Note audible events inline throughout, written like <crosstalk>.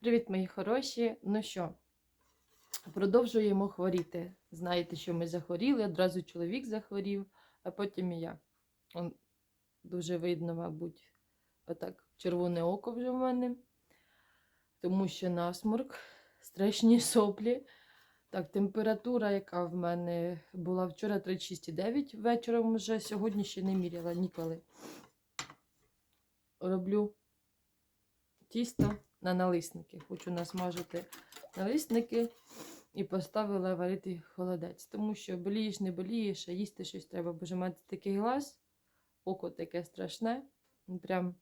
Привіт, мої хороші. Ну що, продовжуємо хворіти. Знаєте, що ми захворіли, одразу чоловік захворів, а потім і я. Он дуже видно, мабуть, отак червоне око вже в мене, тому що насморк, страшні <laughs> соплі. Так, температура, яка в мене була вчора 36,9 вечором вже, сьогодні ще не міряла ніколи. Роблю тісто на налисники. Хочу насмажити налисники і поставила варити холодець. Тому що болієш, не болієш, а їсти щось треба. Боже, мати такий глаз, око таке страшне. Ну, Прям,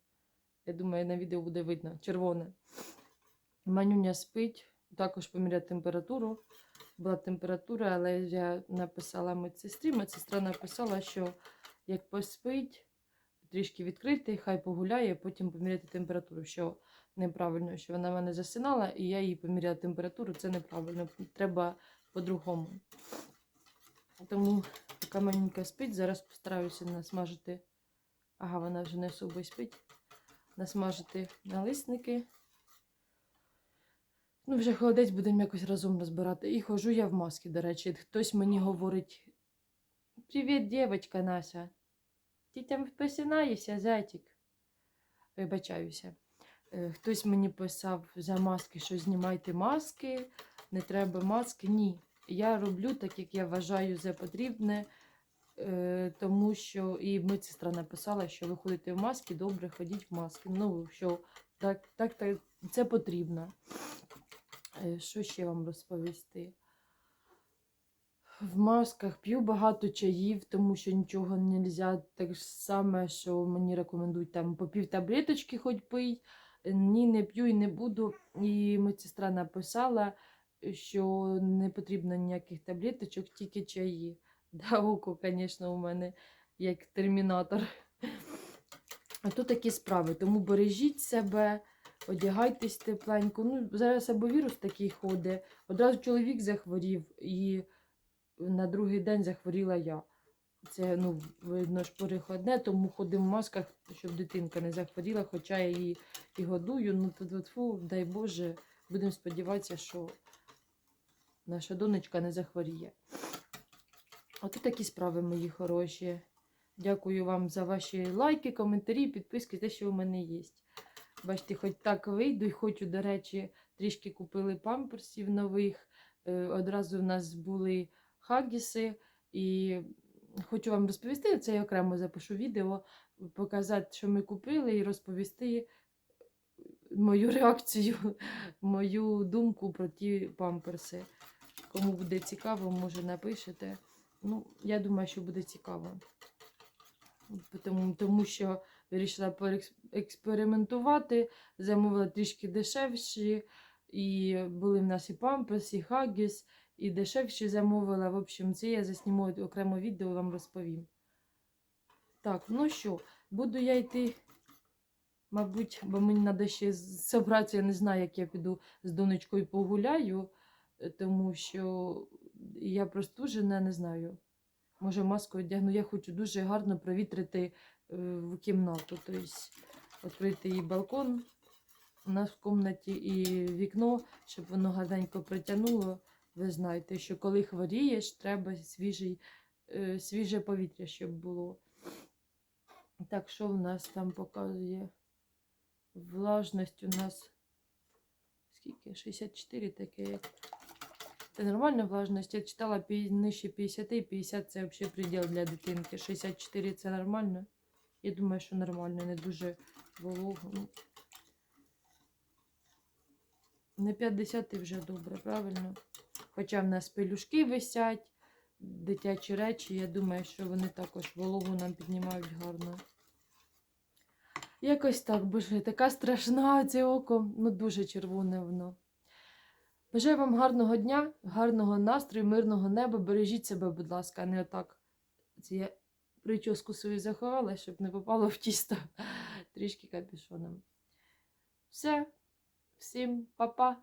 я думаю, на відео буде видно, червоне. Манюня спить, також поміряти температуру. Була температура, але я написала медсестрі. Медсестра написала, що як поспить, трішки відкрити, хай погуляє, потім поміряти температуру. Що неправильно, що вона мене засинала, і я їй поміряла температуру. Це неправильно. Треба по-другому. Тому поки маленька спить, зараз постараюся насмажити. Ага, вона вже не особо спить. Насмажити налисники. Ну, вже холодець будемо якось разом розбирати. І хожу я в масці, до речі. Хтось мені говорить: Привіт, дівчинка Нася. Ти там посинаєшся, зайчик. Вибачаюся. Е, Хтось мені писав за маски, що знімайте маски, не треба маски. Ні. Я роблю так, як я вважаю за потрібне, е, тому що і медсестра написала, що ви ходите в маски, добре, ходіть в маски. Ну, що так, так, так це потрібно. Е, Що ще вам розповісти? В масках п'ю багато чаїв, тому що нічого не можна. Так саме, що мені рекомендують там по пів таблеточки хоч пий. Ні, не п'ю і не буду. І медсестра написала, що не потрібно ніяких таблеточок, тільки чаї. <laughs> Да, око, звісно, у мене як термінатор. А то такі справи. Тому бережіть себе, одягайтесь тепленько. Ну, зараз або вірус такий ходить. Одразу чоловік захворів, і на другий день захворіла я. Це, ну, видно ж, переходне, тому ходимо в масках, щоб дитинка не захворіла, хоча я її і годую. Ну, то, фу, дай Боже, будемо сподіватися, що наша донечка не захворіє. Ото такі справи, мої хороші. Дякую вам за ваші лайки, коментарі, підписки, те, що у мене є. Бачите, хоч так вийду, і хочу, до речі, трішки купили памперсів нових. Е, Одразу в нас були хагіси, і хочу вам розповісти, це я окремо запишу відео, показати, що ми купили, і розповісти мою реакцію, <laughs> мою думку про ті памперси. Кому буде цікаво, може напишете. Ну, я думаю, що буде цікаво. Тому, тому що вирішила експериментувати, замовила трішки дешевші, і були в нас і памперс, і хагіс, і дешевші замовила. В общем, це я засніму окремо відео, вам розповім. Так, ну що, буду я йти, мабуть, бо мені треба ще зібратися, я не знаю, як я піду з донечкою погуляю, е, тому що я простужена, не знаю. Може, маску одягну. Я хочу дуже гарно провітрити е, в кімнату. Тобто відкрити і балкон у нас в кімнаті, і вікно, щоб воно гарненько притягнуло. Ви знаєте, що коли хворієш, треба свіжий, е, свіже повітря, щоб було. Так, що в нас там показує? Влажність у нас скільки? 64 таке. як це нормальна влажність. Я читала нижче 50, і 50 це взагалі приділ для дитинки. 64 це нормально. Я думаю, що нормально, не дуже волого. Не 50 і вже добре, правильно? Хоча в нас пелюшки висять, дитячі речі, я думаю, що вони також вологу нам піднімають гарно. Якось так, боже, така страшна це око, ну дуже червоне воно. Бажаю вам гарного дня, гарного настрою, мирного неба. Бережіть себе, будь ласка, не отак. Це я прическу свою заховала, щоб не попало в тісто <laughs> трішки капюшоном. Все, всім па-па.